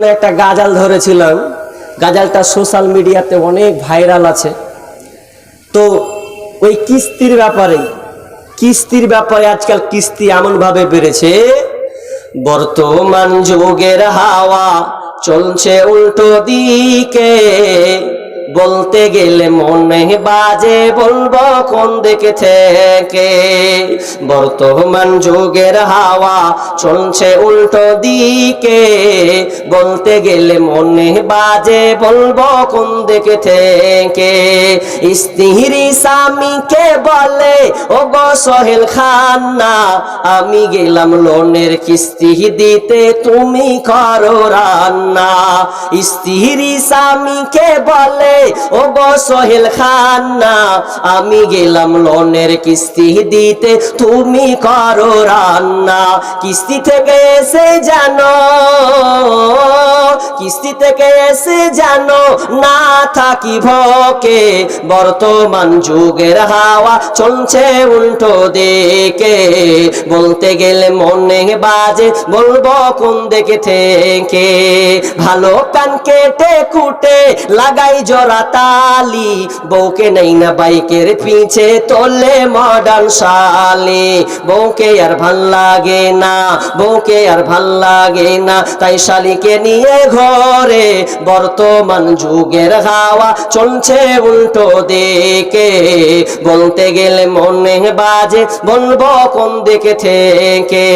একটা গাজাল ধরেছিলাম। গাজালটা সোশ্যাল মিডিয়াতে অনেক ভাইরাল আছে। তো ওই কিস্তির ব্যাপারে কিস্তির ব্যাপারে আজকাল কিস্তি এমনভাবে বেড়েছে, বর্তমান যুগের হাওয়া চলছে উল্টো দিকে। বলতে গেলে মনে বাজে বলব, কোন দিকে থেকে বর্তমান যুগের হাওয়া চলছে উল্টো দিকে। বলতে গেলে মনে বাজে বলব, কোন দিকে থেকে স্ত্রী স্বামীকে বলে ও গো সোহেল খান্না, আমি গেলাম লোনের কিস্তি দিতে, তুমি করো রান্না। স্ত্রী স্বামীকে বলে ও গো সোহেল খান্না, আমি গেলাম লোনের কিস্তি দিতে, তুমি করো রান্না। কিস্তি থেকে এসে জানো, কিস্তি থেকে এসে জানো, না থাকি ভকে। বর্তমান যুগের হাওয়া চলছে উল্টো দিকে। বলতে গেলে মনে বাজে, বলব কোন দেখে থেকে ভালো কান কেটে কুটে, লাগাই জোড়া তালি বউকে নেই না বাইকের পিছে তোলে মডার্ন শালে। বউকে আর ভালো লাগে না, বউকে আর ভালো লাগে না, তাই শালিকে নিয়ে ঘরে বর্তমান যুগের হাওয়া চলছে উল্টো দিকে। বলতে গেলে মনে বাজে, বলব কোন দিকে থেকে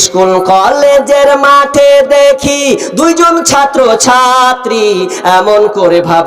স্কুল, কলেজের মাঠে দেখি দুইজন ছাত্র ছাত্রী এমন করে ভাব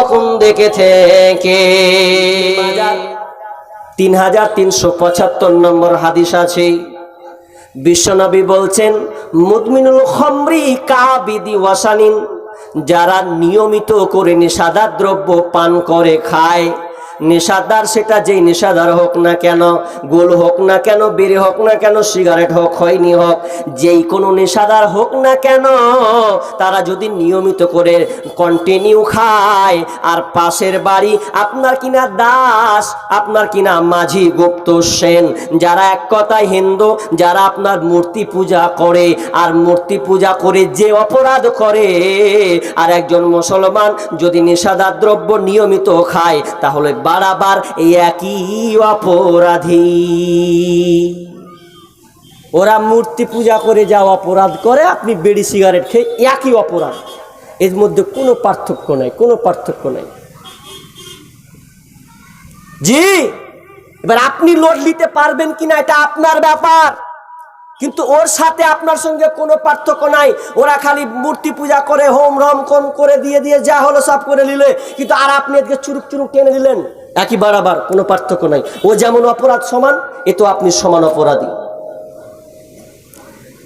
কোন দেখেছে কে? তিন হাজার তিনশো পঁচাত্তর নম্বর হাদিস আছে। বিশ্বনবী বলছেন মুদমিনুল খমরি কাবিদি ওয়াসানিন যারা নিয়মিত করে নিষাদা দ্রব্য পান করে খায় নেশাদার সেটা যেই নেশাদার হোক না কেন, গোল হোক না কেন, বেড়ে হোক না কেন, সিগারেট হোক, হয়নি হোক, যেই কোনো নেশাদার হোক না কেন, তারা যদি নিয়মিত করে কন্টিনিউ খায়, আর পাশের বাড়ি আপনার কিনা দাস, আপনার কিনা মাঝি গুপ্ত সেন, যারা এক কথায় হিন্দু, যারা আপনার মূর্তি পূজা করে, আর মূর্তি পূজা করে যে অপরাধ করে, আর একজন মুসলমান যদি নেশাদার দ্রব্য নিয়মিত খায়, তাহলে বারাবার একই অপরাধী। ওরা মূর্তি পূজা করে যা অপরাধ করে, আপনি বেড়ি সিগারেট খেয়ে একই অপরাধ। এর মধ্যে কোনো পার্থক্য নাই, কোনো পার্থক্য নাই। জি, এবার আপনি লোড নিতে পারবেন কিনা এটা আপনার ব্যাপার। কিন্তু ওর সাথে আপনার সঙ্গে কোনো পার্থক্য নাই। ওরা খালি মূর্তি পূজা করে, হোম রম কোন করে দিয়ে দিয়ে যা হলো সব করে নিলে। কিন্তু আর আপনি এদিকে চুরুক চুরুক টেনে দিলেন। একই বারাবার, কোনো পার্থক্য নাই। ও যেমন অপরাধ সমান, এ তো আপনি সমান অপরাধী।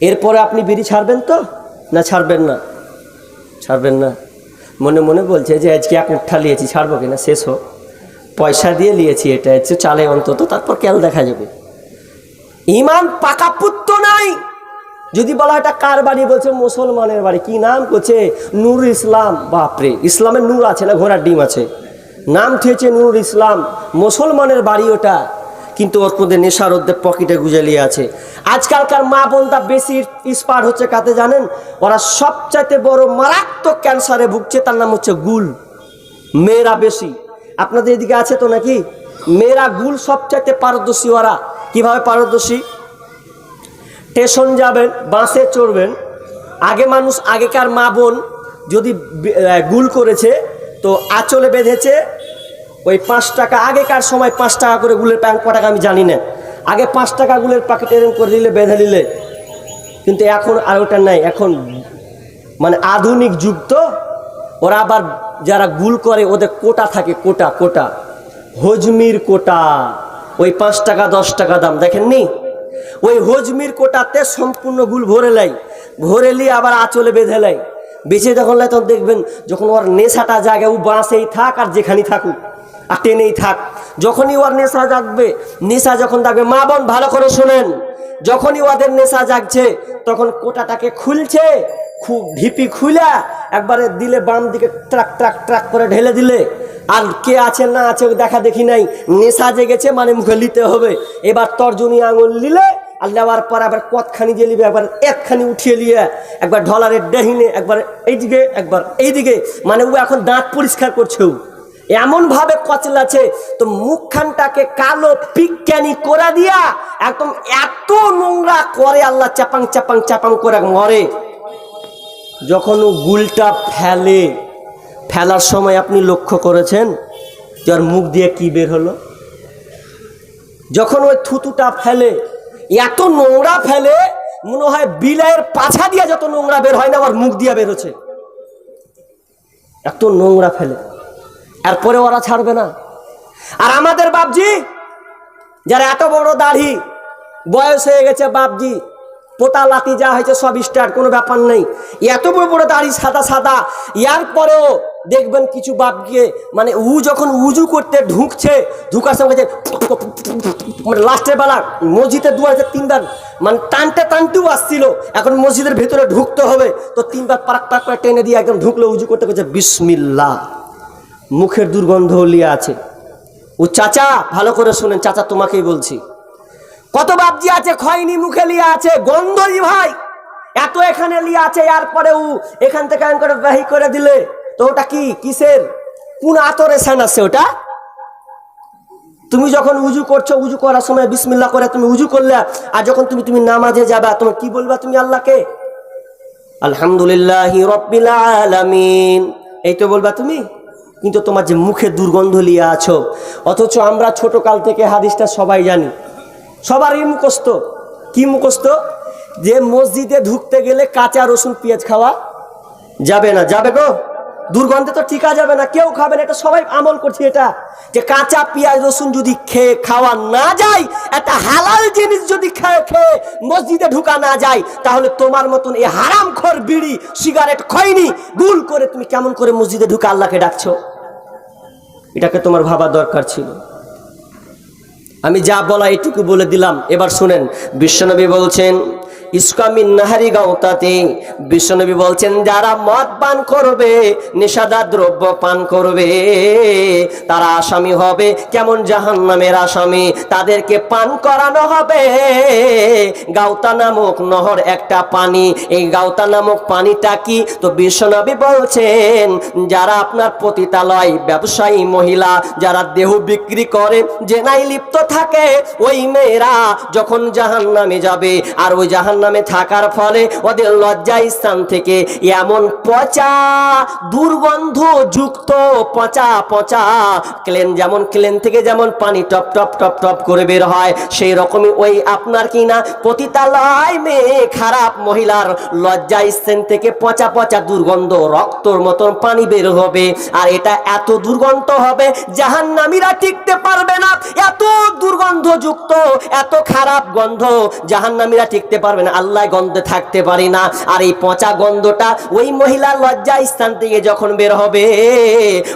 এরপরে আপনি বিড়ি ছাড়বেন তো? না, ছাড়বেন না? ছাড়বেন না। মনে মনে বলছে যে, আজকে এক মুঠা নিয়েছি ছাড়বো কিনা? শেষ হোক। পয়সা দিয়ে নিয়েছি এটা হচ্ছে চালে অন্তত তারপর কেন দেখা যাবে। ইমান পাকা পুত্র নাই। যদি বলা এটা কার বাড়ি? বলছে মুসলমানের বাড়ি। কি নাম করছে? নূর ইসলাম। বাপরে, ইসলামের নূর আছে না, ঘোড়ার ডিম আছে? নাম থুয়েছে নূর ইসলাম। মুসলমানের বাড়ি ওটা। কিন্তু ওর মধ্যে নেশার মধ্যে পকেটে গুজালিয়ে আছে। আজকালকার মা বোনটা বেশি ইস্পার হচ্ছে কাতে জানেন? ওরা সবচাইতে বড় মারাত্মক ক্যান্সারে ভুগছে, তার নাম হচ্ছে গুল। মেয়েরা বেশি। আপনাদের এদিকে আছে তো নাকি? মেয়েরা গুল সবচাইতে পারদর্শী ওরা। কীভাবে পারদর্শী? স্টেশন যাবেন, বাসে চড়বেন। আগে মানুষ আগেকার মা বোন যদি গুল করেছে, তো আঁচলে বেঁধেছে ওই পাঁচ টাকা, আগেকার সময় পাঁচ টাকা করে গুলের টাকা আমি জানি না। আগে পাঁচ টাকা গুলের প্যাকেট এরকম করে দিলে, বেঁধে নিলে কিন্তু এখন আর ওটা নাই। এখন মানে আধুনিক যুগ তো। ওরা আবার যারা গুল করে, ওদের কোটা থাকে, কোটা কোটা। হজমির কোটা। ওই পাঁচ টাকা, দশ টাকা দাম, দেখেননি? ওই হজমির কোটাতে সম্পূর্ণ গুল ভরে লাই। ভরে নিয়ে আবার আঁচলে বেঁধে লাই। বেঁচে যখন লাই, তখন দেখবেন যখন ওর নেশাটা জাগে, ও বাঁশেই থাক আর যেখানেই থাকুক। টেনেই থাক। যখনই ওর নেশা জাগবে, নেশা যখন থাকবে মা বোন ভালো করে শোনেন। যখনই ওদের নেশা জাগছে, তখন কোটাটাকে খুলছে, খুব ঢিপি খুলে একবারে দিলে বাম দিকে ট্রাক ট্রাক ট্রাক করে ঢেলে দিলে। আর কে আছে, না আছে দেখা দেখি নাই। নেশা জেগেছে মানে মুখে নিতে হবে। এবার তর্জনী আঙুল নিলে আর নেওয়ার পর আবার কতখানি দিয়ে নিবে একবার একখানি উঠিয়ে নিয়ে একবার ঢলারের ডেহিনে একবার এইদিকে একবার এইদিকে। মানে ও এখন দাঁত পরিষ্কার করছে ও। এমন ভাবে কচলাছে তো মুখখানটাকে কালো পিকক্যানি করে দিয়া একদম এত নোংরা করে আল্লাহ চাপাং চাপাং চাপাং করে মরে। যখন ও গুলটা ফেলে, ফেলার সময় আপনি লক্ষ্য করেছেন যে ওর মুখ দিয়ে কি বের হলো? যখন ওই থুতুটা ফেলে, এত নোংরা ফেলে, মনে হয় বিলায়ের পাছা দিয়ে যত নোংরা বের হয় না, ওর মুখ দিয়ে বেরোছে এত নোংরা ফেলে। এরপরে ওরা ছাড়বে না। আর আমাদের বাপজি, যারা এত বড় দাড়ি, বয়স হয়ে গেছে বাপজি, পোতা লাতি যা হয়েছে সব স্টার্ট, কোনো ব্যাপার নেই। এত বড় বড় দাড়ি সাদা সাদা, ইয়ার পরেও দেখবেন কিছু বাপকে মানে উ যখন উজু করতে ঢুকছে, ঢুকার সঙ্গে মানে লাস্টের বেলা মসজিদের দুয়ারে তিনবার মানে টানতে টানতেও আসছিল, এখন মসজিদের ভেতরে ঢুকতে হবে। তো তিনবার পারাক পারাক করে টেনে দিয়ে একদম ঢুকলো, উজু করতে করছে বিসমিল্লা মুখের দুর্গন্ধ লিয়ে আছে। ও চাচা, ভালো করে শুনেন, চাচা তোমাকেই বলছি। কত বাবজি আছে, খয়নি মুখে লিয়ে আছে গন্ধই ভাই। এত এখানে লিয়ে আছে, এরপরে ও এখান থেকে এমন করে বাহি করে দিলে। তো ওটা কি, কিসের? কোন আতরে সেন আছে ওটা? তুমি যখন উজু করছ, উজু করার সময় বিসমিল্লা করে তুমি উজু করলে, আর যখন তুমি তুমি নামাজে যাবা, তোমার কি বলবা তুমি আল্লাহকে? আলহামদুলিল্লাহ রব্বিল আলামিন। এই তো বলবা তুমি? কিন্তু তোমার যে মুখে দুর্গন্ধ লিয়ে আছো, অথচ আমরা ছোটকাল থেকে হাদিসটা সবাই জানি। সবারই মুখস্থ। কি মুখস্থ? যে মসজিদে ঢুকতে গেলে কাঁচা রসুন পেঁয়াজ খাওয়া যাবে না। যাবে গো? দুর্গন্ধে তো টিকা যাবে না। কেউ খাবে না। এটা সবাই আমল করছে এটা। যে কাঁচা পেঁয়াজ, রসুন যদি খেয়ে খাওয়া না যায়, একটা হালাল জিনিস যদি খেয়ে খেয়ে মসজিদে ঢুকা না যায়, তাহলে তোমার মতন এই হারাম খোর বিড়ি, সিগারেট খয়নি। ভুল করে তুমি কেমন করে মসজিদে ঢুকে আল্লাহকে ডাকছো? এটাকে তোমার ভাবা দরকার ছিল। আমি যা বলা এটুকু বলে দিলাম। এবার শুনেন, বিশ্বনবী বলছেন ইসকামিন নাহারি গাঁওতাতে। বিশ্বনবী বলছেন, যারা মদ পান করবে নেশাদার দ্রব্য পান করবে, তারা আসামি হবে, কেমন জাহান নামের আসামি? তাদেরকে পান করানো হবে। গাউতা নামক নহর একটা পানি। এই গাউতা নামক পানিটা কি? তো বিশ্বনবী বলছেন, যারা আপনার পতিতালয় ব্যবসায়ী মহিলা, যারা দেহ বিক্রি করে জেনাই লিপ্ত থাকে, ওই মেয়েরা যখন জাহান নামে যাবে, আর ওই জাহান নামে থাকার ফলে ওদের লজ্জা স্থান থেকে এমন পচা, দুর্গন্ধ যুক্ত পচা পচা ক্লেন যেমন ক্লেন থেকে যেমন পানি টপ টপ টপ টপ করে বের হয়, সেই রকমই ওই আপনার কি না? পতিতালয় মেয়ে খারাপ মহিলার লজ্জা স্থান থেকে পচা পচা দুর্গন্ধ রক্তর মতন পানি বের হবে। আর এটা এত দুর্গন্ধ হবে, জাহান্নামীরা টিকতে পারবে না। এত দুর্গন্ধযুক্ত, এত খারাপ গন্ধ, জাহান্নামীরা টিকতে পারবে না। আল্লাহ গন্ধে থাকতে পারি না। আর এই পচা গন্ধটা ওই মহিলার লজ্জা স্থান থেকে যখন বের হবে,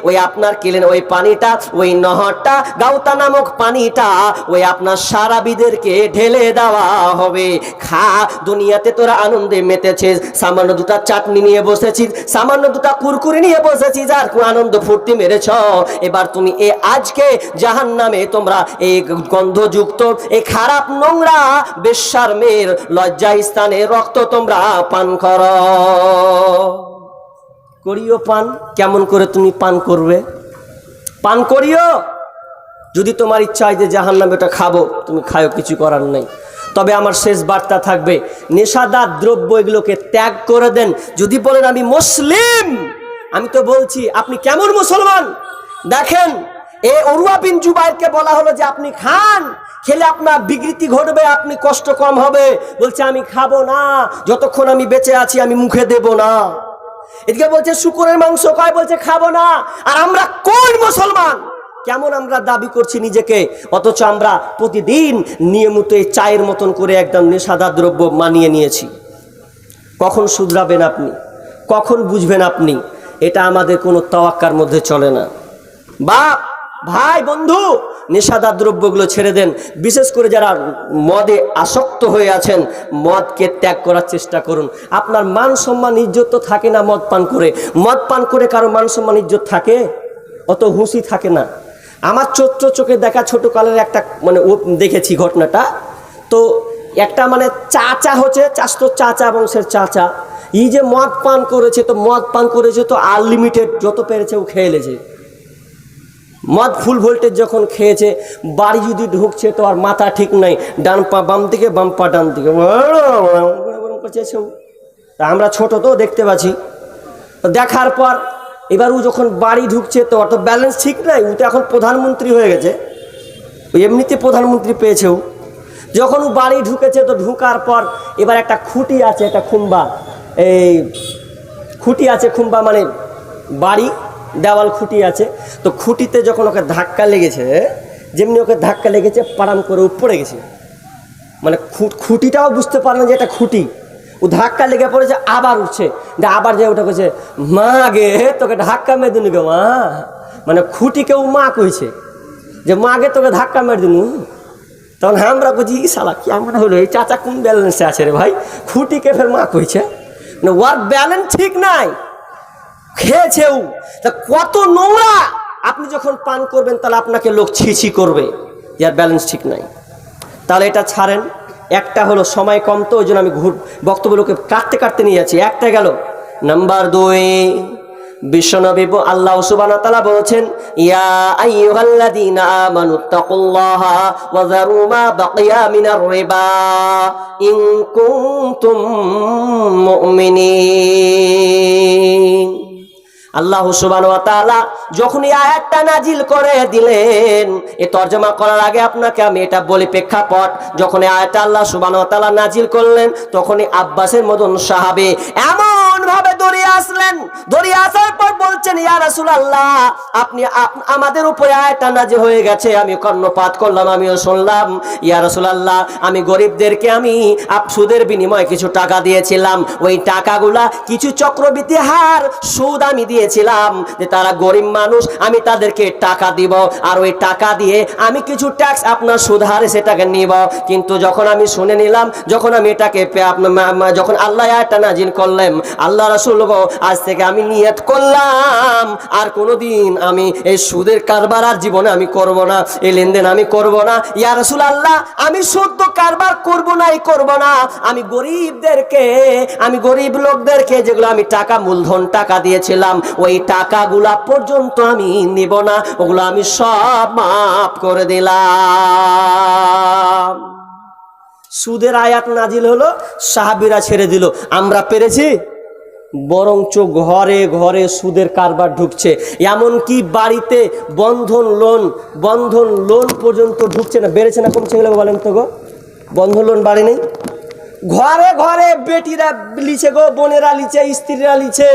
ওই আপনার কেলেন ওই পানিটা, ওই নহরটা, গাউতা নামক পানিটা, ওই আপনার সারাবিদেরকে ঢেলে দেওয়া হবে। খা, দুনিয়াতে তোরা আনন্দে মেতেছিস, সামান্য দুটা চাটনি নিয়ে বসেছিস, সামান্য দুটা কুরকুরি নিয়ে বসেছিস আর আনন্দ ফুর্তি মেরেছ। এবার তুমি এ আজকে জাহান নামে তোমরা এই গন্ধযুক্ত এই খারাপ নোংরা বেশ্যার মেয়ের লজ্জা স্থানে রক্ত তোমরা পান কর। করিও পান, কেমন করে তুমি পান করবে? পান করিও, যদি তোমার ইচ্ছা হয় যে জাহান নামে ওটা খাব, তুমি খায়ও কিছু করার নেই। তবে আমার শেষ বার্তা থাকবে, নেশাদার দ্রব্য এগুলোকে ত্যাগ করে দেন। যদি বলেন আমি মুসলিম, আমি তো বলছি, আপনি কেমন মুসলমান? দেখেন এ অরুয়া বিন জুবাইরকে বলা হলো যে আপনি খান, খেলে আপনার বিকৃতি ঘটবে, আপনি কষ্ট কম হবে। বলছে, আমি খাব না, যতক্ষণ আমি বেঁচে আছি, আমি মুখে দেব না। এদিকে বলছে, শুকুরের মাংস কয়? বলছে, খাব না। আর আমরা কোন মুসলমান? কেমন আমরা দাবি করছি নিজেকে? অথচ আমরা প্রতিদিন নিয়মিত চায়ের মতন করে একদম নেশাদার দ্রব্য মানিয়ে নিয়েছি। কখন শুধরাবেন আপনি? কখন বুঝবেন আপনি? এটা আমাদের কোনো তাওয়াক্কার মধ্যে চলে না। বাপ ভাই, বন্ধু নেশাদার দ্রব্যগুলো ছেড়ে দেন। বিশেষ করে যারা মদে আসক্ত হয়ে আছেন, মদকে ত্যাগ করার চেষ্টা করুন। আপনার মান সম্মান, ইজ্জত তো থাকে না মদ পান করে। মদ পান করে কারও মান সম্মান, ইজ্জত থাকে? অত হুঁশি থাকে না। আমার চোদ্দ চোখে দেখা ছোট কালের একটা মানে দেখেছি ঘটনাটা। তো একটা মানে চাচা হচ্ছে, চাস্ত চাচা বংশের চাচা। এই যে মদ পান করেছে, তো মদ পান করেছে, তো আনলিমিটেড যত পেরেছে ও খেয়ে লেছে। মদ ফুল ভোল্টেজ যখন খেয়েছে, বাড়ি যদি ঢুকছে, তো আর মাথা ঠিক নাই। ডান পা বাম দিকে, বাম পা ডান দিকে। আমরা ছোট তো দেখতে পাচ্ছি। দেখার পর, এবার ও যখন বাড়ি ঢুকছে, তো অত ব্যালেন্স ঠিক নাই। ও তো এখন প্রধানমন্ত্রী হয়ে গেছে। এমনিতে প্রধানমন্ত্রী পেয়েছে ও। যখন ও বাড়ি ঢুকেছে, তো ঢুকার পর এবার একটা খুঁটি আছে, একটা খুম্বা। এই খুঁটি আছে, খুম্বা মানে বাড়ি। দেওয়াল খুঁটি আছে, তো খুঁটিতে যখন ওকে ধাক্কা লেগেছে, যেমনি ওকে ধাক্কা লেগেছে পাড়াম করে ও পড়ে গেছে। মানে খুঁটিটাও বুঝতে পারে না যে এটা খুঁটি। ও ধাক্কা লেগে পড়েছে, আবার উঠছে। আবার যে ওটা কইছে, মা গে, তোকে ধাক্কা মেরে দিনু গে মা। মানে খুঁটিকেও মা কইছে যে, মা গে, তোকে ধাক্কা মেরে দিনু। তখন আমরা বুঝি, "ই শালা, কি আমরা হলো? এই চাচা কোন ব্যালেন্সে আছে রে ভাই? খুঁটিকে ফের মা কইছে মানে ওর ব্যালেন্স ঠিক নাই। খেয়েছেও, তা কত নোংরা। আপনি যখন পান করবেন, তাহলে আপনাকে লোক ছিছি করবে। যার ব্যালেন্স ঠিক নাই। তাহলে এটা ছাড়েন। একটা হলো সময় কম তো, ওই জন্য আমি ঘুর বক্তব্যগুলোকে কাটতে কাটতে নিয়ে যাচ্ছি। একটা গেল। নাম্বার দুই বিশ্বনবী আল্লাহ তাআলা বলেছেন, ইয়া আল্লাহ সুবান যখন এই আয়াতটা নাজিল করে দিলেন, এ তর্জমা করার আগে আপনাকে আমি এটা বলি প্রেক্ষাপট, যখন আয়াতটা আল্লাহ সুবান নাজিল করলেন, তখনই আব্বাসের মতন সাহাবে এমন ভাবে দৌড়িয়ে আসলেন। দৌড়িয়ে আসার পর বলছেন, ইয়া রাসূলুল্লাহ, আপনি আমাদের উপরে আয়াতটা নাজিল হয়ে গেছে, আমি কর্ণপাত করলাম, আমিও শুনলাম। ইয়া রাসূলুল্লাহ, আমি গরিবদেরকে আমি সুদের বিনিময়ে কিছু টাকা দিয়েছিলাম। ওই টাকাগুলা কিছু চক্রবৃদ্ধি হার সুদ আমি দিয়েছিলাম যে তারা গরিব মানুষ, আমি তাদেরকে টাকা দিব আর ওই টাকা দিয়ে আমি কিছু ট্যাক্স আপনার সুধারে সেটাকে নিব। কিন্তু যখন আমি শুনে নিলাম, যখন আমি এটাকে যখন আল্লাহ আয়াতটা নাজিল করলেন, আল্লাহ রাসূল আজ থেকে আমি নিয়ত করলাম, আর কোনোদিন আমি এই সুদের কারবার আর জীবনে আমি করব না, এই লেনদেন আমি করব না। ইয়া রাসুল আল্লাহ আমি শুদ্ধ কারবার করব না, এই করব না। আমি গরিবদেরকে, আমি গরিব লোকদেরকে যেগুলো আমি টাকা, মূলধন, টাকা দিয়েছিলাম ওই টাকাগুলা পর্যন্ত আমি নিব না, ওগুলো আমি সব মাফ করে দিলাম। সুদের আয়াত নাজিল হলো, সাহাবিরা ছেড়ে দিল। আমরা পেরেছি? বরঞ্চ ঘরে ঘরে সুদের কারবার ঢুকছে। এমনকি বাড়িতে বন্ধন লোন বন্ধন লোন পর্যন্ত ঢুকছে না। বেড়েছে না কমছে গেলে বলেন তো গো। বন্ধন লোন বাড়ি নেই? ঘরে ঘরে বেটিরা লিছে গো, বোনেরা লিছে, স্ত্রীরা লিছে।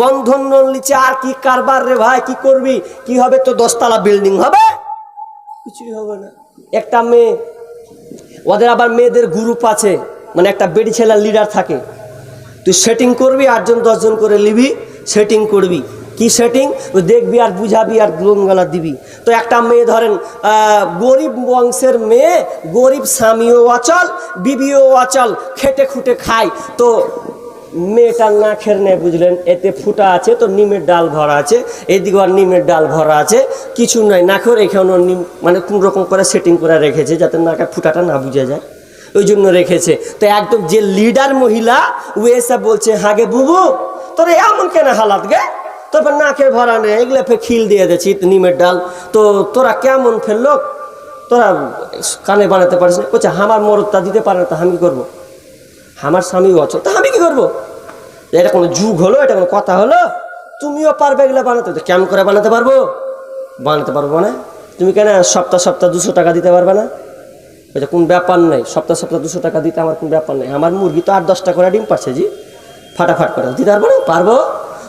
বন্ধন লিছে আর কি কারবার রে ভাই, কি করবি? কি হবে তো দশতলা বিল্ডিং হবে? কিছুই হবে না। একটা মেয়ে, ওদের আবার মেয়েদের গ্রুপ আছে মানে একটা বেটি ছেলের লিডার থাকে। তুই সেটিং করবি, আটজন, দশজন করে নিবি সেটিং করবি। কি সেটিং দেখবি আর বুঝাবি আর লোনগালা দিবি। তো একটা মেয়ে ধরেন গরিব বংশের মেয়ে, গরিব স্বামীও অচল, বিবিও অচল, খেটে খুটে খায়। তো মেয়েটার না খের নেই বুঝলেন, এতে ফুটা আছে, তো নিমের ডাল ভরা আছে, এদিকে আর নিমের ডাল ভরা আছে, কিছু নয় না খেয়ে এখানে নিম মানে কোন রকম করে সেটিং করে রেখেছে, যাতে নাকে ফুটাটা না বুঝে যায়। ওই জন্য রেখেছে। তো একদম যে লিডার মহিলা, ও এসে বলছে হাগে বুবু, তোর এমন কেন হালাত গে? তারপর নাকের ভরা নেই, এগুলো ফের খিল দিয়ে দিয়েছি নিমের ডাল, তো তোরা কেমন ফেলল তোরা কানে বানাতে পারিস না। বলছে, আমার মরদটা দিতে পারে না, তা আমি করব? আমার স্বামী অচল তা আমি কি করব? এটা কোনো যুগ হলো, এটা কোনো কথা হলো? তুমিও পারবে এগুলো বানাতে, তো কেমন করে বানাতে পারব? বানাতে পারব না তুমি কেন সপ্তাহ সপ্তাহ দুশো টাকা দিতে পারবে না? এটা কোন ব্যাপার নেই, সপ্তাহ সপ্তাহ দুশো টাকা দিতে আমার কোন ব্যাপার নেই। আমার মুরগি তো আট দশটা করে ডিম পাচ্ছে জি। ফাটাফাট করে, দিতে পারব না? পারব।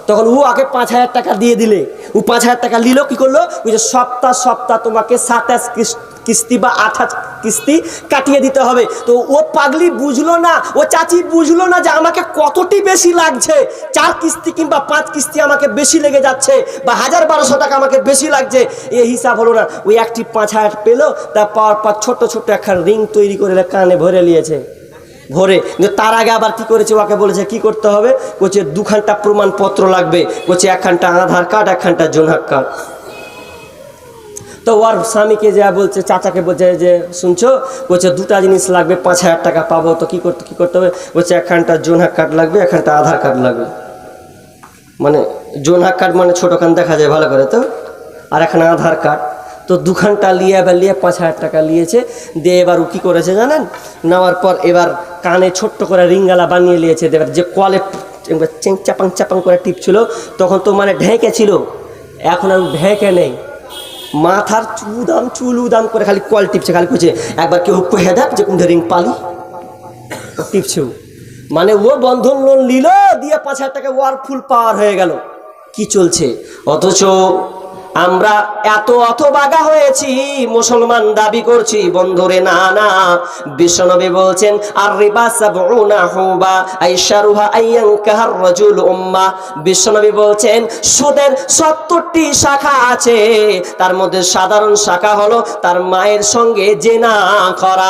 তখন ও আগে পাঁচ হাজার টাকা দিয়ে দিলে। ও পাঁচ হাজার টাকা নিল, কি করল? ওই যে সপ্তাহ সপ্তাহ তোমাকে সাতাশ কিস্তি বা আঠাশ কিস্তি কাটিয়ে দিতে হবে। তো ও পাগলি বুঝলো না, ও চাচি বুঝলো না যে আমাকে কতটি বেশি লাগছে। চার কিস্তি কিংবা পাঁচ কিস্তি আমাকে বেশি লেগে যাচ্ছে বা হাজার বারোশো টাকা আমাকে বেশি লাগছে এই হিসাব হলো না। ওই একটি পাঁচ হাজার পেল তা পাওয়ার পর ছোট্ট ছোট্ট একখান রিং তৈরি করে কানে ভরে নিয়েছে। ভরে। কিন্তু তার আগে আবার কি করেছে? ওকে বলেছে, কি করতে হবে? বলছে দুখানটা প্রমাণপত্র লাগবে। বলছে একখানটা আধার কার্ড, একখানটা জোনহার কার্ড। তো ওর স্বামীকে যা বলছে, চাচাকে বলছে যে শুনছো? বলছে, দুটা জিনিস লাগবে, পাঁচ হাজার টাকা পাবো। তো কি করতে কি করতে হবে? বলছে, একখানটা জোনহার কার্ড লাগবে, একখানটা আধার কার্ড লাগবে। মানে জোনহার কার্ড মানে ছোটোখান দেখা যায় ভালো করে, তো? আর এখানে আধার কার্ড। তো দুখানটা নিয়ে এবার নিয়ে পাঁচ হাজার টাকা নিয়েছে দিয়ে এবার ও কী করেছে জানেন? নেওয়ার পর এবার কানে ছোট্ট করে রিঙ্গালা বানিয়ে নিয়েছে। এবার যে কলে চেং চাপাং চাপাং করে টিপছিল, তখন তো মানে ঢেকে ছিল। এখন আর ঢেকে নেই। মাথার চুদাম চুল উদাম করে খালি কল টিপছে, খালি করছে একবার কেউ কহে দেখ যে কোন রিং পালি। টিপছে মানে ও বন্ধন লোন নিল, দিয়ে পাঁচ হাজার টাকা ওয়ার ফুল পাওয়ার হয়ে গেল। কি চলছে? অথচ আমরা এত অথবাগা হয়েছি, মুসলমান দাবি করছি, বন্ধুরে, না না। বিশ্বনবী বলছেন আর রিবা সাবউনা হুবা, আইশারুহা আইয়ানকাহার রাজুল উম্মা। বিশ্বনবী বলছেন, সুদের 70টি শাখা আছে। তার মধ্যে সাধারণ শাখা হলো তার মায়ের সঙ্গে জেনা করা।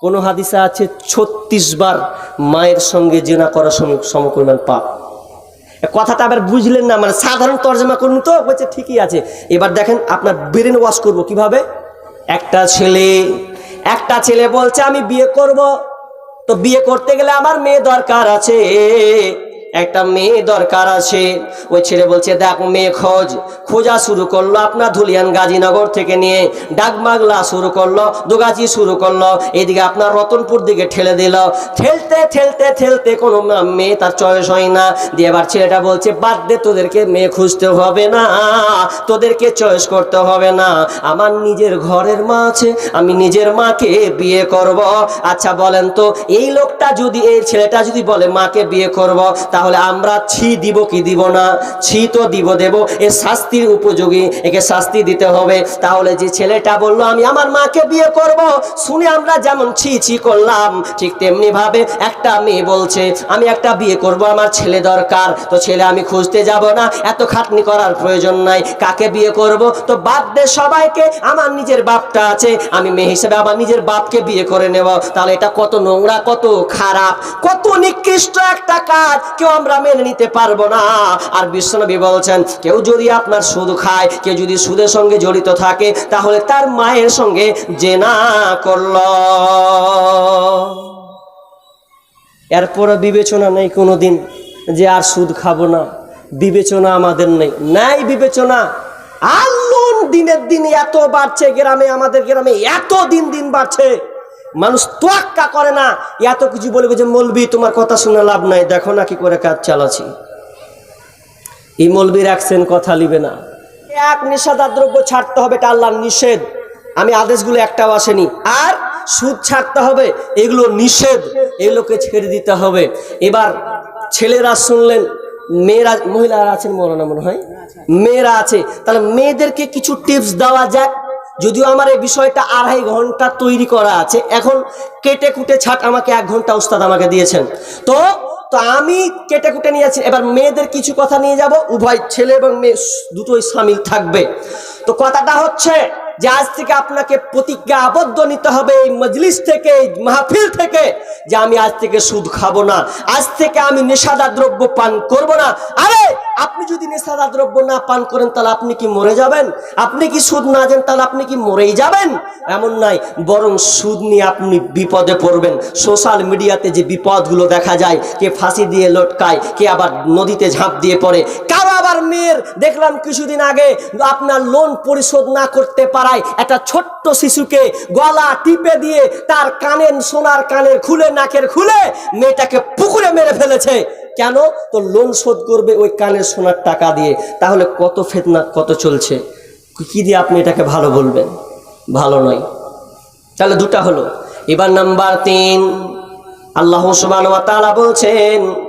কোন হাদিসে আছে, ছত্রিশ বার মায়ের সঙ্গে জেনা করা সম- সমপরিমাণ পাপ। কথাটা আবার বুঝলেন না মানে সাধারণ তর্জমা করুন তো বলছে ঠিকই আছে। এবার দেখেন আপনার ব্রেন ওয়াশ করব কীভাবে? একটা ছেলে একটা ছেলে বলছে, আমি বিয়ে করব। তো বিয়ে করতে গেলে আমার মেয়ে দরকার আছে। একটা মেয়ে দরকার আছে। ওই ছেলে বলছে, দেখ মেয়ে, খোঁজ। খোঁজা শুরু করল আপনার ধুলিয়ান গাজীনগর থেকে নিয়ে। ডাকবাংলা শুরু করল দুগাছি শুরু করল। এদিকে আপনার রতনপুর দিকে ঠেলে দিল। ঠেলতে ঠেলতে ঠেলতে কোনো মেয়ে তার চয়েস হয় না। দিয়ে এবার ছেলেটা বলছে, বাদ দে, তোদেরকে মেয়ে খুঁজতে হবে না। তোদেরকে চয়েস করতে হবে না। আমার নিজের ঘরের মা আছে, আমি নিজের মাকে বিয়ে করব। আচ্ছা বলেন তো, এই লোকটা যদি, এই ছেলেটা যদি বলে, মাকে বিয়ে করব তাহলে আমরা ছি দিব কি দিব না? ছি তো দিব, দেব। এ শাস্তির উপযোগী, একে শাস্তি দিতে হবে। তাহলে যে ছেলেটা বলল, আমি আমার মাকে বিয়ে করব। শুনে আমরা যেমন ছি ছি করলাম, ঠিক তেমনি ভাবে একটা মেয়ে বলছে, আমি একটা বিয়ে করব, আমার ছেলে দরকার। তো ছেলে, আমি খুঁজতে যাব না। এত খাটনি করার প্রয়োজন নাই। কাকে বিয়ে করব? তো বাদ দে সবাইকে, আমার নিজের বাপটা আছে। আমি মেয়ে হিসেবে আমার নিজের বাপকে বিয়ে করে নেব। তাহলে এটা কত নোংরা, কত খারাপ, কত নিকৃষ্ট একটা কাজ। কেউ আমরা মেনে নিতে পারব না। আর বিশ্বনবী বলছেন, কেউ যদি আপনার সুদ খায়, কেউ যদি সুদের সঙ্গে জড়িত থাকে, তাহলে তার মায়ের সঙ্গে জেনা করল। এরপরে বিবেচনা নেই কোনো দিন যে আর সুদ খাব না। বিবেচনা আমাদের নেই। নাই বিবেচনা। আর দিনের দিন এত বাড়ছে, গ্রামে, আমাদের গ্রামে এত দিন দিন বাড়ছে। মানুষ তোয়াক্কা করে না। এত কিছু বলবে যে মলবি তোমার কথা শুনে লাভ নাই। দেখো না কি করে কাজ চালাচ্ছি। এই মলবি রাখছেন, কথা লিবে না। এক দ্রব্য ছাড়তে হবে, এটা আল্লাহর নিষেধ। আমি আদেশগুলো একটাও আসেনি। আর সুদ ছাড়তে হবে, এগুলো নিষেধ। এগুলোকে ছেড়ে দিতে হবে। এবার ছেলেরা শুনলেন, মেয়েরা, মহিলারা আছেন মরনা মনে হয়? মেয়েরা আছে। তাহলে মেয়েদেরকে কিছু টিপস দেওয়া যাক। যদিও আমার এই বিষয়টা আড়াই ঘণ্টা তৈরি করা আছে, এখন কেটে কুটে ছাট আমাকে এক ঘণ্টা উস্তাদ আমাকে দিয়েছেন। তো তো আমি কেটে কুটে নিয়েছি এবার মেয়েদের কিছু কথা নিয়ে যাব, উভয় ছেলে এবং মেয়ে, দুটোই সামিল থাকবে। তো কথাটা হচ্ছে যে আজ থেকে আপনাকে প্রতিজ্ঞা আবদ্ধ নিতে হবে এই মজলিস থেকে, এই মাহফিল থেকে যে আমি আজ থেকে সুদ খাব না, আজ থেকে আমি নেশাদার দ্রব্য পান করব না। আরে, আপনি যদি নেশাদার দ্রব্য না পান করেন, তাহলে আপনি কি মরে যাবেন? আপনি কি সুদ না দেন, তাহলে আপনি কি মরেই যাবেন? এমন নাই, বরং সুদ নিয়ে আপনি বিপদে পড়বেন। সোশ্যাল মিডিয়াতে যে বিপদগুলো দেখা যায়, কে ফাঁসি দিয়ে লটকায়, কে আবার নদীতে ঝাঁপ দিয়ে পড়ে। কারও আবার মেয়ের, দেখলাম কিছুদিন আগে আপনার লোন পরিশোধ না করতে পারায় একটা ছোট্ট শিশুকে গলা টিপে দিয়ে তার কানের সোনার কানের খুলে, নাকের খুলে মেয়েটাকে পুকুরে মেরে ফেলেছে। কেন? তো লোন শোধ করবে ওই কানের সোনার টাকা দিয়ে। তাহলে কত ফেতনা, কত চলছে? কি দিয়ে আপনি এটাকে ভালো বলবেন? ভালো নয়। তাহলে দুটা হলো। এবার নাম্বার তিন। আল্লাহ তাআলা বলছেন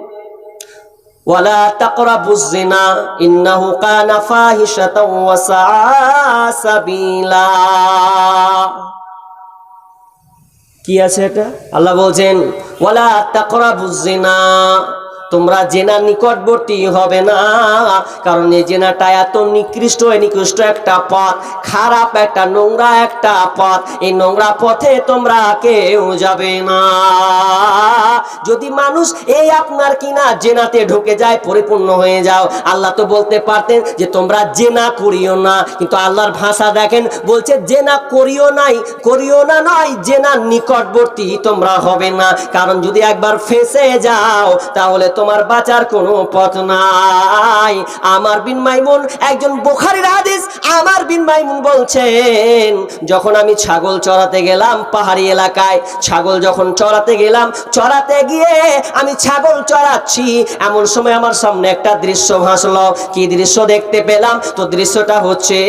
ওয়ালা তাকরাবুজ জিনা ইন্নাহু কানা ফাহিশাতাও ওয়া সাআ সাবিলা। কি আছে এটা? আল্লাহ বলছেন, ওয়ালা তাকরাবুজ জিনা তোমরা জেনার নিকটবর্তী হবে না, কারণ এই জেনাটা এত নিকৃষ্ট নিকৃষ্ট একটা পথ, খারাপ একটা, নোংরা একটা পথ, এই নোংরা পথে তোমরা কেউ যাবে না। যদি মানুষ এই আপনার কিনা জেনাতে ঢুকে যায়, পরিপূর্ণ হয়ে যাও, আল্লাহ তো বলতে পারতেন যে তোমরা জেনা করিও না, কিন্তু আল্লাহর ভাষা দেখেন, বলছে জেনা করিও নাই, করিও না নয়, জেনা নিকটবর্তী তোমরা হবে না। কারণ যদি একবার ফেসে যাও, তাহলে তোমার বাঁচার কোনো পথ নাই। আমার বিন মাইমুন একজন বোখারির হাদিস আমার বিন মাইমুন বলছেন, যখন আমি ছাগল চড়াতে গেলাম পাহাড়ি এলাকায়, ছাগল যখন চড়াতে গেলাম, চড়াতে গিয়ে আমি ছাগল চড়াচ্ছি। এমন সময় আমার সামনে একটা দৃশ্য ভাসলো। কি দৃশ্য দেখতে পেলাম? তো দৃশ্যটা হচ্ছে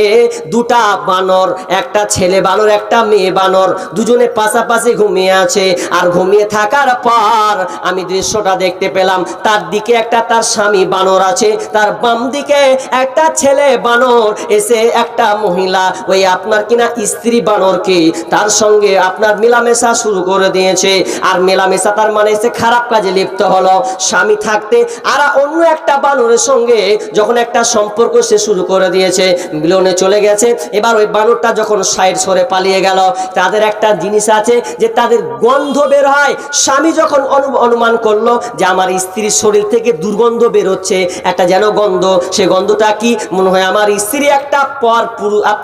দুটা বানর, একটা ছেলে বানর, একটা মেয়ে বানর, দুজনে পাশাপাশি ঘুমিয়ে আছে। আর ঘুমিয়ে থাকার পর আমি দৃশ্যটা দেখতে পেলাম তার দিকে একটা তার স্বামী বানর আছে, তার বাম দিকে একটা ছেলে বানর, এসে একটা মহিলা, ওই আপনার কিনা স্ত্রী বানরকে তার সঙ্গে আপনার মেলামেশা শুরু করে দিয়েছে, আর মেলামেশা তার মানে এসে খারাপ কাজে লিপ্ত হলো। স্বামী থাকতে আর অন্য একটা বানরের সঙ্গে যখন একটা সম্পর্ক সে শুরু করে দিয়েছে, মিলনে চলে গেছে। এবার ওই বানরটা যখন সাইড সরে পালিয়ে গেল, তাদের একটা জিনিস আছে যে তাদের গন্ধ বের হয়। স্বামী যখন অনু- অনুমান করল যে আমার স্ত্রীর শরীর থেকে দুর্গন্ধ বের হচ্ছে একটা যেন গন্ধ, সে গন্ধটা কি? মনে হয় আমার স্ত্রী একটা পর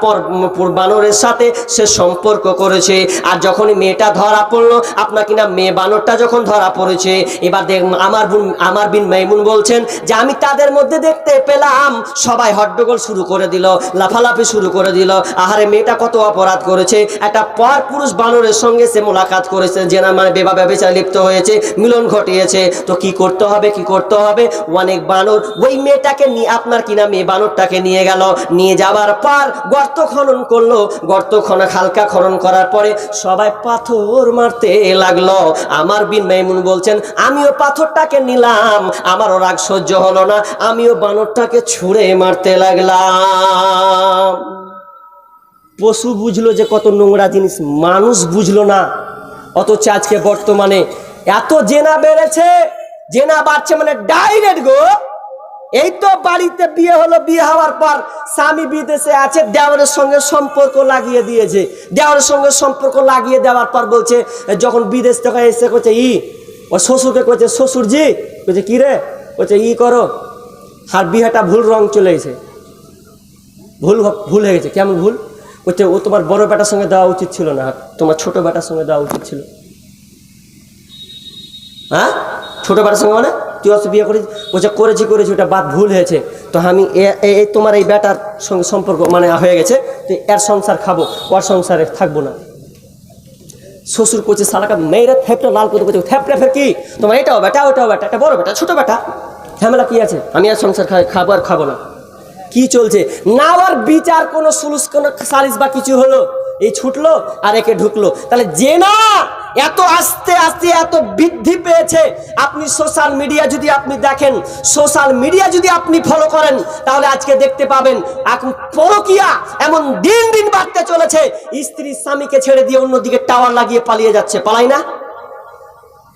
পর বানরের সাথে সে সম্পর্ক করেছে। আর যখনই মেয়েটা ধরা পড়ল, আপনার কিনা মেয়ে বানরটা যখন ধরা পড়েছে, এবার দেখ, আমার আমার বিন মাইমুন বলছেন যে, আমি তাদের মধ্যে দেখতে পেলাম। সবাই হট্টগোল শুরু করে দিল, লাফালাফি শুরু করে দিল। আহারে, মেয়েটা কত অপরাধ করেছে। একটা পর পুরুষ বানরের সঙ্গে সে মোলাকাত করেছে, যে না মানে বেবা ব্যবচার লিপ্ত হয়েছে, মিলন ঘটিয়েছে। তো কি করতে হবে? কি করতে হবে? অনেক বানর। ওই মেয়েটাকে নিয়ে আপনার কিনা মেয়ে বানরটাকে নিয়ে গেল। নিয়ে যাবার পর গর্ত খনন করল। গর্ত খনন হালকা খনন করার পরে সবাই পাথর মারতে লাগল। আমার বিন মাইমুন বলছেন, আমিও পাথরটাকে নিলাম। আমারও রাগ সহ্য হলো না। আমিও বানরটাকে ছুঁড়ে মারতে লাগলাম। পশু বুঝলো যে কত নোংরা জিনিস, মানুষ বুঝলো না। অথচ আজকে বর্তমানে এত জেনা বেড়েছে। জেনা বাড়ছে মানে ডাইরেক্ট গো। এই তো বাড়িতে বিয়ে হলো, বিয়ে হওয়ার পর স্বামী বিদেশে আছে দেওয়ারের সঙ্গে সম্পর্ক লাগিয়ে দিয়েছে। দেওয়ারের সঙ্গে সম্পর্ক লাগিয়ে দেওয়ার পর বলছে, যখন বিদেশ থেকে এসে করছে ই ও শ্বশুরকে করছে শ্বশুরজি বলছে কি রে? বলছে ই, করো। আর বিয়েটা ভুল রং চলে গেছে। ভুল ভুল হয়ে গেছে। কেমন ভুল? বলছে ও তোমার বড় বেটার সঙ্গে দেওয়া উচিত ছিল না, তোমার ছোট বেটার সঙ্গে দেওয়া উচিত ছিল। হ্যাঁ? ছোট বেটার সঙ্গে মানে? তুই অত বিয়ে করেছিস বলছে, করেছি করেছি, ওটা বাদ ভুল হয়েছে। তো আমি এই তোমার এই বেটার সঙ্গে সম্পর্ক মানে হয়ে গেছে, তো এর সংসার খাব, ওর সংসারে থাকব না। শ্বশুর করছে সালাকা মেয়েরা থেপটা লাল করে করছে থেপটা ফের কি? তোমার এটাও বেটা, ওটাও বেটা, এটা বড় বেটা, ছোটো বেটা। ঝামেলা কি আছে? আমি আর সংসার খাই, খাব আর খাব না। কি চলছে? না আর বিচার, কোনো সুলুস, কোনো সালিস বা কিছু হলো? এই ছুটলো আর একে ঢুকলো। তাহলে যে না এত আস্তে আস্তে এত বৃদ্ধি পেয়েছে। আপনি সোশ্যাল মিডিয়া যদি আপনি দেখেন সোশ্যাল মিডিয়া যদি আপনি ফলো করেন, তাহলে আজকে দেখতে পাবেন, এখন পরকিয়া এমন দিন দিন বাড়তে চলেছে। স্ত্রী স্বামীকে ছেড়ে দিয়ে অন্যদিকে টাওয়ার লাগিয়ে পালিয়ে যাচ্ছে, পালাই না?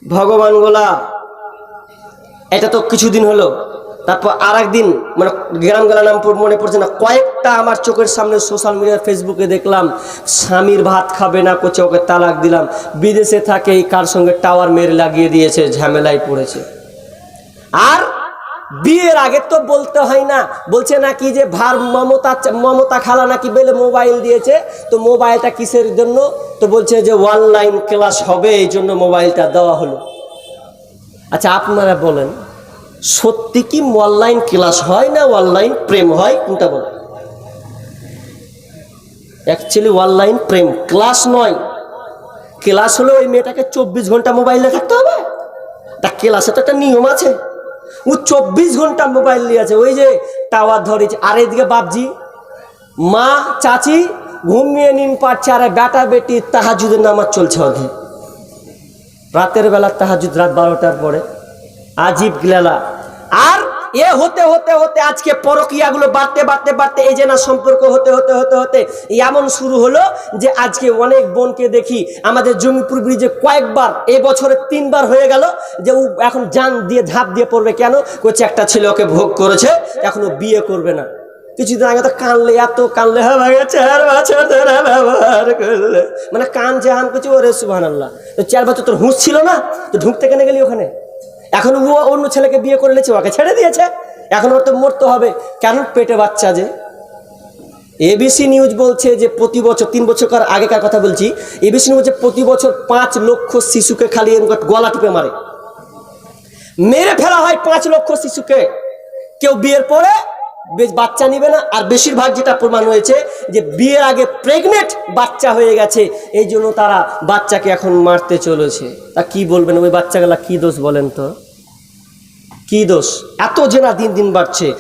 ভগবান গোলা, এটা তো কিছুদিন হলো। তারপর আর একদিন মানে গ্রাম গেলা নাম মনে পড়ছে না, কয়েকটা আমার চোখের সামনে সোশ্যাল মিডিয়া ফেসবুকে দেখলাম, স্বামীর ভাত খাবে না, কোচে ওকে তালাক দিলাম, বিদেশে থাকে এই কার সঙ্গে টাওয়ার মেরে লাগিয়ে দিয়েছে, ঝামেলায় পড়েছে। আর বিয়ের আগে তো বলতে হয় না, বলছে নাকি যে ভার মমতা মমতা খালা নাকি বেলে মোবাইল দিয়েছে, তো মোবাইলটা কিসের জন্য? তো বলছে যে অনলাইন ক্লাস হবে, এই জন্য মোবাইলটা দেওয়া হলো। আচ্ছা আপনারা বলেন। সত্যি কি অনলাইন ক্লাস হয় না অনলাইন প্রেম হয়? কোনটা বলেন অ্যাকচুয়ালি অনলাইন প্রেম। ক্লাস নয়। ক্লাস হলে ওই মেয়েটাকে চব্বিশ ঘণ্টা মোবাইলে থাকতে হবে? তা ক্লাসে তো একটা নিয়ম আছে। ও চব্বিশ ঘণ্টা মোবাইল নিয়ে আছে। ওই যে টাওয়ার ধরেছে। আর এদিকে বাপজি, মা, চাচি, ঘুমিয়ে নিন পাচ্ছে আর বেটা বেটি, তাহাজুদের নামাজ চলছে ওদের রাতের বেলা তাহাজুদ রাত বারোটার পরে। আজিব গিলালা। আর এ হতে হতে হতে আজকে পরকিয়াগুলো বাড়তে বাড়তে বাড়তে এই যে না সম্পর্ক হতে হতে হতে হতে এমন শুরু হলো যে আজকে অনেক বোনকে দেখি আমাদের জমিপুর ব্রিজে কয়েকবার, এ বছরে তিনবার হয়ে গেল যে ও এখন জান দিয়ে ঝাঁপ দিয়ে পড়বে কেন? করছে একটা ছেলে ওকে ভোগ করেছে, এখনও বিয়ে করবে না। কিছুদিন আগে তো কানলে এত, কানলে চার বছর ধরে ব্যবহার করলে। মানে কান যে আম করছে, ওরে সুহান আল্লাহ তো চার বছর তোর হুঁশ ছিল না? তো ঢুকতে কেন গেলি ওখানে? এখন ও অন্য ছেলেকে বিয়ে করে নিয়েছে, ওকে ছেড়ে দিয়েছে। এখন ওর তো মরতে হবে। কেন পেটে বাচ্চা যে? এবিসি নিউজ বলছে যে প্রতি বছর, তিন বছর আগেকার কথা বলছি এবিসি নিউজ বলছে প্রতি বছর পাঁচ লক্ষ শিশুকে খালি গলা টিপে মারে। মেরে ফেলা হয় পাঁচ লক্ষ শিশুকে। কেউ বিয়ের পরে বাচ্চা নিবে না। আর বেশিরভাগ যেটা প্রমাণ হয়েছে যে বিয়ের আগে প্রেগনেন্ট বাচ্চা হয়ে গেছে, এই জন্য তারা বাচ্চাকে এখন মারতে চলেছে। তা কি বলবেন? ওই বাচ্চাগুলা কি দোষ বলেন তো? কি দোষ? এত জেনা দিন দিন বাড়ছে।